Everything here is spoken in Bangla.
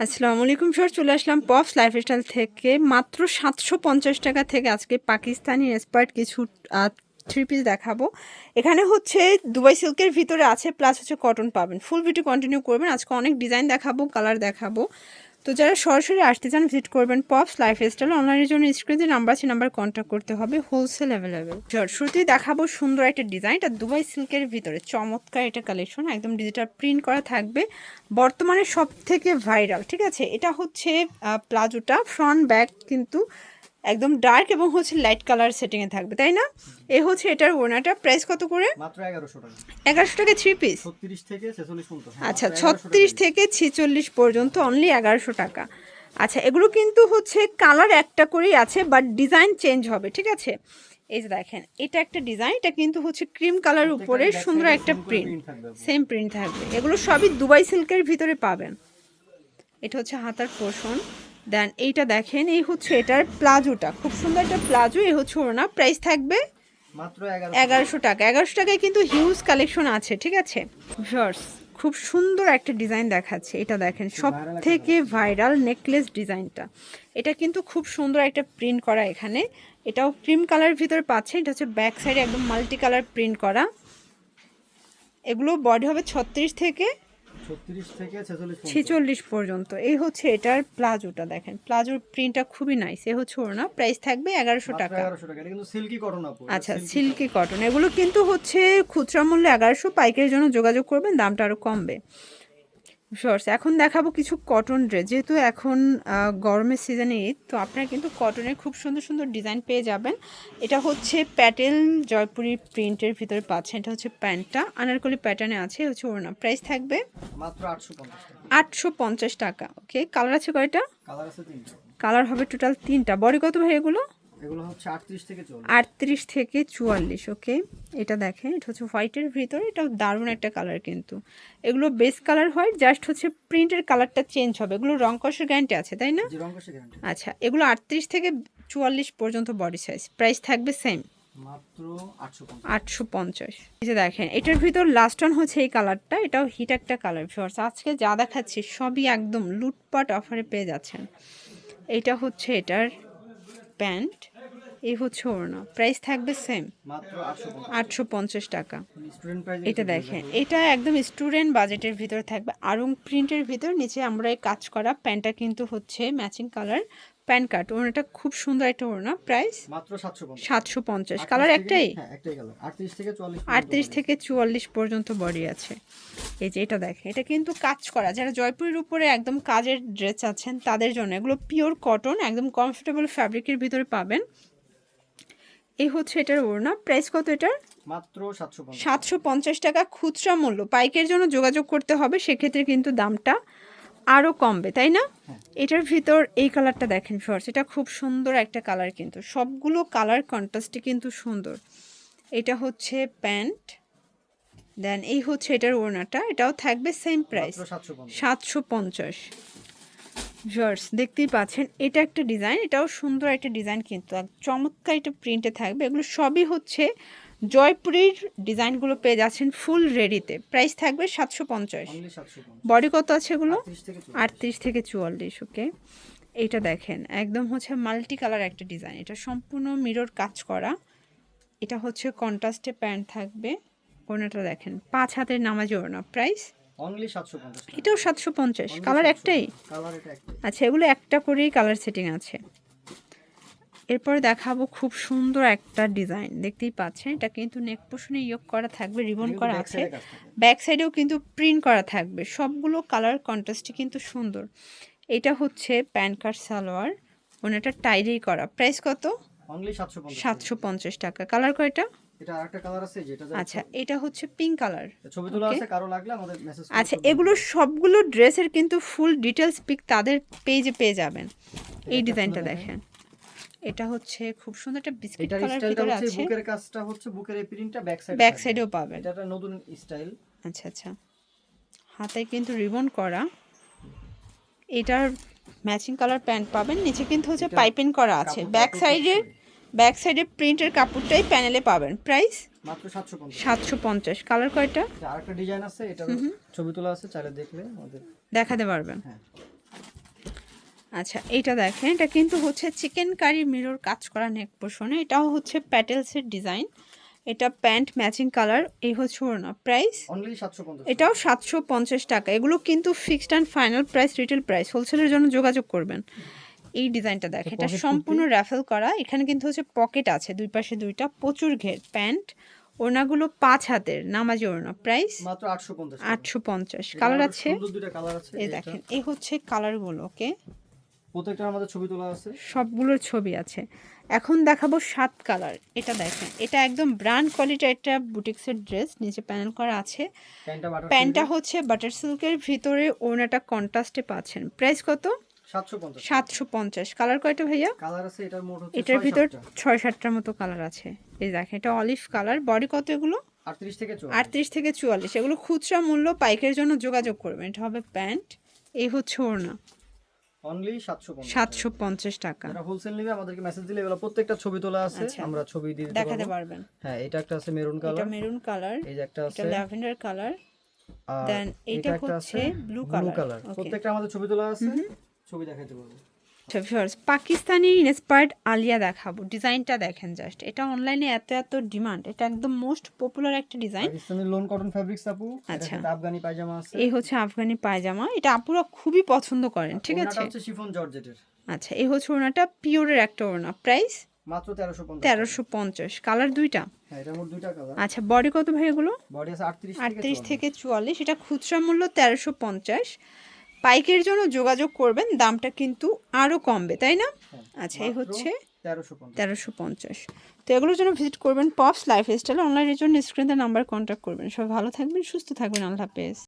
আসসালামু আলাইকুম স্যার চলে আসলাম পপস লাইফস্টাইল থেকে মাত্র সাতশো পঞ্চাশ টাকা থেকে আজকে পাকিস্তানি এক্সপার্ট কিছু থ্রি পিস দেখাবো। এখানে হচ্ছে দুবাই সিল্কের ভিতরে আছে প্লাস হচ্ছে কটন পাবেন। ফুল ভিডিও কন্টিনিউ করবেন। আজকে অনেক ডিজাইন দেখাবো কালার দেখাবো। তো যারা সরাসরি আসতে চান ভিজিট করবেন পপস লাইফ স্টাইল অনলাইনের জন্য স্ক্রিনে নাম্বার আছে নাম্বার কন্ট্যাক্ট করতে হবে হোলসেল অ্যাভেলেবেল শুরুতেই দেখাবো সুন্দর একটা ডিজাইন এটা দুবাই সিল্কের ভিতরে। চমৎকার একটা কালেকশন একদম ডিজিটাল প্রিন্ট করা থাকবে। বর্তমানে সব থেকে ভাইরাল ঠিক আছে? এটা হচ্ছে প্লাজোটা ফ্রন্ট ব্যাক কিন্তু একদম ডার্ক এবং হচ্ছে লাইট কালার সেটিংয়ে থাকবে তাই না? এ হচ্ছে এটার ওনাটা প্রাইস কত করে? মাত্র এগারোশো টাকা। এগারোশো টাকা থ্রি পিস ছত্রিশ থেকে ছেচল্লিশ পর্যন্ত। হ্যাঁ, আচ্ছা 1100 ছত্রিশ থেকে ছেচল্লিশ পর্যন্ত অনলি এগারোশো টাকা। আচ্ছা এগুলো কিন্তু হচ্ছে কালার একটা করেই আছে বাট ডিজাইন চেঞ্জ হবে ঠিক আছে? এই যে দেখেন এটা একটা ডিজাইন এটা কিন্তু হচ্ছে ক্রিম কালার উপরে সুন্দর একটা প্রিন্ট। সেম প্রিন্ট থাকবে এগুলো সবই দুবাই সিল্কের ভিতরে পাবেন। এটা হচ্ছে হাতার পোষণ দেন এইটা দেখেন এই হচ্ছে এটার প্লাজোটা। খুব সুন্দর একটা প্লাজো এই হচ্ছে ওনা প্রাইস থাকবে মাত্র এগারোশো টাকা। এগারোশো টাকায় কিন্তু হিউজ কালেকশন আছে ঠিক আছে? ভিউয়ার্স খুব সুন্দর একটা ডিজাইন দেখাচ্ছে এটা দেখেন। সব থেকে ভাইরাল নেকলেস ডিজাইনটা। এটা কিন্তু খুব সুন্দর একটা প্রিন্ট করা এখানে। এটাও ক্রিম কালার ভিতরে পাচ্ছে এটা হচ্ছে ব্যাক সাইডে একদম মাল্টি কালার প্রিন্ট করা। এগুলো বডি হবে ছত্রিশ থেকে ছেচল্লিশ পর্যন্ত। এই হচ্ছে এটার প্লাজোটা দেখেন। প্লাজোর প্রিন্টটা খুবই নাইস এ হচ্ছে ওর না প্রাইস থাকবে এগারোশো টাকা। আচ্ছা সিল্কি কটন এগুলো কিন্তু হচ্ছে খুচরা মূল্যে এগারোশো পাইকারির জন্য যোগাযোগ করবেন দামটা আরও কমবে। শর্টস এখন দেখাবো কিছু কটন ড্রেস যেহেতু এখন গরমের সিজনে ঈদ তো আপনারা কিন্তু কটনের খুব সুন্দর সুন্দর ডিজাইন পেয়ে যাবেন। এটা হচ্ছে প্যাটেল জয়পুরি প্রিন্টের ভিতরে পাচ্ছেন। এটা হচ্ছে প্যান্টটা। আনারকলি প্যাটার্নে আছে হচ্ছে ওর ওড়না। প্রাইস থাকবে মাত্র আটশো পঞ্চাশ টাকা। ওকে কালার আছে কয়টা? কালার আছে তিনটা। কালার হবে টোটাল তিনটা। বডি কত ভাই এগুলো? এগুলো হচ্ছে আটত্রিশ থেকে চুয়াল্লিশ ওকে? এটা দেখেন এটা হচ্ছে হোয়াইটের ভিতরে এটা দারুণ একটা কালার কিন্তু। এগুলো বেস কালার হোয়াইট জাস্ট হচ্ছে প্রিন্টের কালারটা চেঞ্জ হবে। এগুলো রং কষের গ্যারান্টি আছে তাই না? গ্যারান্টি আচ্ছা এগুলো আটত্রিশ থেকে চুয়াল্লিশ পর্যন্ত বডি সাইজ প্রাইস থাকবে সেম মাত্র এই যে দেখেন এটার ভিতর লাস্ট অন হচ্ছে এই কালারটা এটাও হিট একটা কালার আজকে যা দেখাচ্ছি সবই একদম লুটপাট অফারে পেয়ে যাচ্ছেন। এটা হচ্ছে এটার প্যান্ট এই হচ্ছে ওড়না প্রাইস থাকবে সেম আটশো পঞ্চাশ। টাকা। এটা দেখেন এটা একদম স্টুডেন্ট বাজেটের ভিতরে থাকবে। আরং প্রিন্টের ভিতর নিচে আমরা এই কাজ করা প্যান্টটা কিন্তু হচ্ছে ম্যাচিং কালার প্যান কাট ওড়নাটা খুব সুন্দর একটা ওড়না প্রাইস মাত্র সাতশো পঞ্চাশ। কালার একটাই? হ্যাঁ আটত্রিশ থেকে চুয়াল্লিশ পর্যন্ত বডি আছে। এই যে এটা দেখেন এটা কিন্তু কাজ করা। যারা জয়পুরের উপরে একদম কাজের ড্রেস আছেন তাদের জন্য এগুলো পিওর কটন একদম কমফোর্টেবল ফ্যাব্রিকের ভিতরে পাবেন। এই হচ্ছে এটার ওড়না। প্রাইস কত এটার? মাত্র সাতশো পঞ্চাশ। টাকা খুচরা মূল্য। পাইকের জন্য যোগাযোগ করতে হবে সেক্ষেত্রে কিন্তু দামটা আরও কমবে তাই না? এটার ভিতর এই কালারটা দেখেন ফর্স এটা খুব সুন্দর একটা কালার কিন্তু। সবগুলো কালার কন্ট্রাস্টে কিন্তু সুন্দর। এটা হচ্ছে প্যান্ট। দেন এই হচ্ছে এটার ওড়নাটা। এটাও থাকবে সেম প্রাইস সাতশো পঞ্চাশ। জার্স দেখতেই পাচ্ছেন এটা একটা ডিজাইন এটাও সুন্দর একটা ডিজাইন কিন্তু চমৎকার একটা প্রিন্টে থাকবে। এগুলো সবই হচ্ছে জয়পুরীর ডিজাইনগুলো পেয়ে যাচ্ছেন ফুল রেডিতে প্রাইস থাকবে সাতশো পঞ্চাশ। বডি কত আছে এগুলো? আটত্রিশ থেকে চল্লিশ আটত্রিশ থেকে চুয়াল্লিশ ওকে এটা দেখেন একদম হচ্ছে মাল্টি কালার একটা ডিজাইন এটা সম্পূর্ণ মিরর কাজ করা। এটা হচ্ছে কন্ট্রাস্টে প্যান্ট থাকবে। ওনাটা দেখেন পাঁচ হাতের নামাজি ওড়না। প্রাইস অনলি এটাও সাতশো পঞ্চাশ। কালার একটাই? কালার এটা আচ্ছা এগুলো একটা করেই কালার সেটিং আছে। এরপরে দেখাবো খুব সুন্দর একটা ডিজাইন দেখতেই পাচ্ছেন এটা কিন্তু নেক পোষণে ইয়োগ করা থাকবে রিবন করা আছে। ব্যাক সাইডেও কিন্তু প্রিন্ট করা থাকবে। সবগুলো কালার কন্ট্রাস্টই কিন্তু সুন্দর। এটা হচ্ছে প্যান কার্ড সালোয়ার। ওনাটা টাইডেই করা। প্রাইস কত? সাতশো পঞ্চাশ। টাকা। কালার কয়টা? এটা আরেকটা কালার আছে যেটা আচ্ছা এটা হচ্ছে পিঙ্ক কালার ছবি তোলা আছে কারও লাগলে আমাদের মেসেজ আচ্ছা এগুলো সবগুলো ড্রেসের কিন্তু ফুল ডিটেলস পিক তাদের পেজে পেয়ে যাবেন। এই ডিজাইনটা দেখেন। এটা হচ্ছে খুব সুন্দর একটা বিস্কিট কালার ভিতরে আছে। বুকের কাজটা হচ্ছে বুকের এই প্রিন্টটা ব্যাক সাইড ব্যাক সাইডেও পাবেন। এটা একটা নতুন স্টাইল আচ্ছা আচ্ছা। হাতে কিন্তু রিবন করা। এটার ম্যাচিং কালার প্যান্ট পাবেন নিচে কিন্তু হচ্ছে পাইপিং করা আছে। ব্যাক খুব সাইডের ব্যাক সাইডের প্রিন্টের কাপড়টাই প্যানেলে পাবেন। প্রাইস? মাত্র সাতশো পঞ্চাশ। সাতশো পঞ্চাশ। কালার কয়টা? আরেকটা ডিজাইন আছে এটা ছবি তোলা আছে চাইলে দেখলে আমাদের দেখাতে পারবেন। হ্যাঁ। আচ্ছা এটা দেখেন এটা কিন্তু হচ্ছে চিকেন কারি মিরর কাজ করা নেক পোষণে এটাও হচ্ছে প্যাটেলসের ডিজাইন। এটা প্যান্ট ম্যাচিং কালার এই হচ্ছে ওড়না। প্রাইস? এটাও সাতশো পঞ্চাশ টাকা। এগুলো কিন্তু fixed and final price retail price হোলসেলের জন্য যোগাযোগ করবেন। এই ডিজাইনটা দেখেন এটা সম্পূর্ণ র্যাফেল করা। এখানে কিন্তু হচ্ছে পকেট আছে দুই পাশে দুইটা প্রচুর ঘের প্যান্ট ওড়নাগুলো পাঁচ হাতের নামাজি ওড়না প্রাইস মাত্র আটশো পঞ্চাশ কালার আছে? এই দেখেন এই হচ্ছে কালারগুলো ওকে প্রত্যেকটা আমাদের ছবি তোলা আছে? সবগুলোর ছবি আছে। এখন দেখাবো সাত কালার এটা দেখেন এটা একদম ব্র্যান্ড কোয়ালিটির একটা বুটিক্সের ড্রেস নিচে প্যানেল করা আছে। প্যান্টটা প্যান্টটা হচ্ছে বাটার সিল্কের ভিতরে ওড়নাটা কন্ট্রাস্টে পাচ্ছেন। প্রাইস কত? সাতশো পঞ্চাশ কালার কয়টা ভাইয়া? কালার আছে এটার মোট হচ্ছে এটার ভিতর। ছয় সাতটার মতো কালার আছে। এই দেখেন এটা অলিভ কালার বডি কত এগুলো? আটত্রিশ থেকে চুয়াল্লিশ। এগুলো খুচরা মূল্য পাইকের জন্য যোগাযোগ করবেন। এটা হবে প্যান্ট। এই হচ্ছে ওড়না। অনলি সাতশো পঞ্চাশ সাতশো পঞ্চাশ টাকা। যারা হোলসেল নেবে আমাদেরকে মেসেজ দিলে এগুলো প্রত্যেকটা ছবি তোলা আছে। আচ্ছা। আমরা ছবি দিয়ে দেখাতে পারবেন। হ্যাঁ এটা একটা আছে মেরুন এটা কালার মেরুন কালার এই যে একটা আছে। এটা ল্যাভেন্ডার কালার দেন এটা হচ্ছে ব্লু কালার প্রত্যেকটা আমাদের ছবি তোলা আছে। ছবি দেখাতে পারব। আচ্ছা পাকিস্তানি ইন্সপায়ার্ড আলিয়া দেখাবো। ডিজাইনটা দেখেন জাস্ট এটা অনলাইনে এত এত ডিমান্ড এটা একদম মোস্ট পপুলার একটা design Pakistani lawn cotton fabrics আপু আচ্ছা। আফগানি পায়জামা আছে। এই হচ্ছে আফগানি পায়জামা এটা আপুরা খুবই পছন্দ করেন ঠিক আছে? হচ্ছে শিফন জর্জেটের। আচ্ছা এই হচ্ছে ওনাটা পিওরের একটা ওড়না। প্রাইস মাত্র তেরোশো পঞ্চাশ তেরোশো পঞ্চাশ। কালার দুইটা? হ্যাঁ এটা মোট দুইটা কালার আচ্ছা বডি কত ভাই এগুলো? বডি আছে আটত্রিশ থেকে আটত্রিশ 44 এটা খুচরা মূল্য তেরোশো পঞ্চাশ। পাইকের জন্য যোগাযোগ করবেন দামটা কিন্তু আরও কমবে তাই না? হ্যাঁ, আচ্ছা এই হচ্ছে তেরোশো পঞ্চাশ। তেরোশো পঞ্চাশ। তো এগুলোর জন্য ভিজিট করবেন পপস লাইফ স্টাইল অনলাইনের জন্য স্ক্রিনে নাম্বার কন্ট্যাক্ট করবেন। সবাই ভালো থাকবেন সুস্থ থাকবেন আল্লাহ হাফেজ।